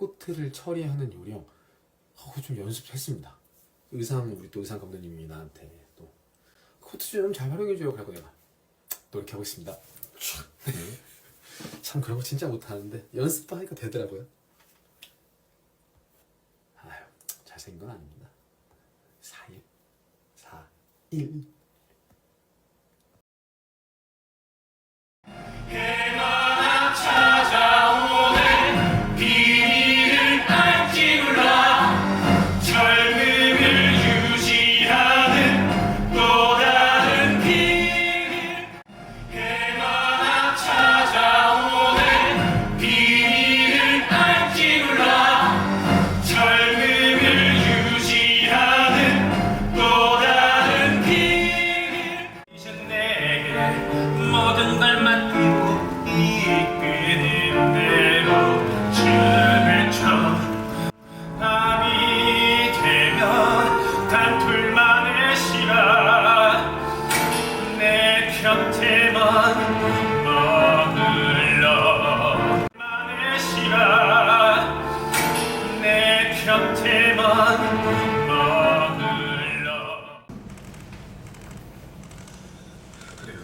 코트를 처리하는 요령 어, 그거 좀 연습했습니다. 의상 우리 또 의상 감독님이 나한테 또 코트 좀 잘 활용해줘요. 그래고 내가 노력하고 있습니다. 네. 참 그런 거 진짜 못하는데 연습도 하니까 되더라고요. 아유 잘생긴 건 아닙니다. 4일 4 1 곁에만 머물러 나의 시간. 내 곁에만 머물러 그래요.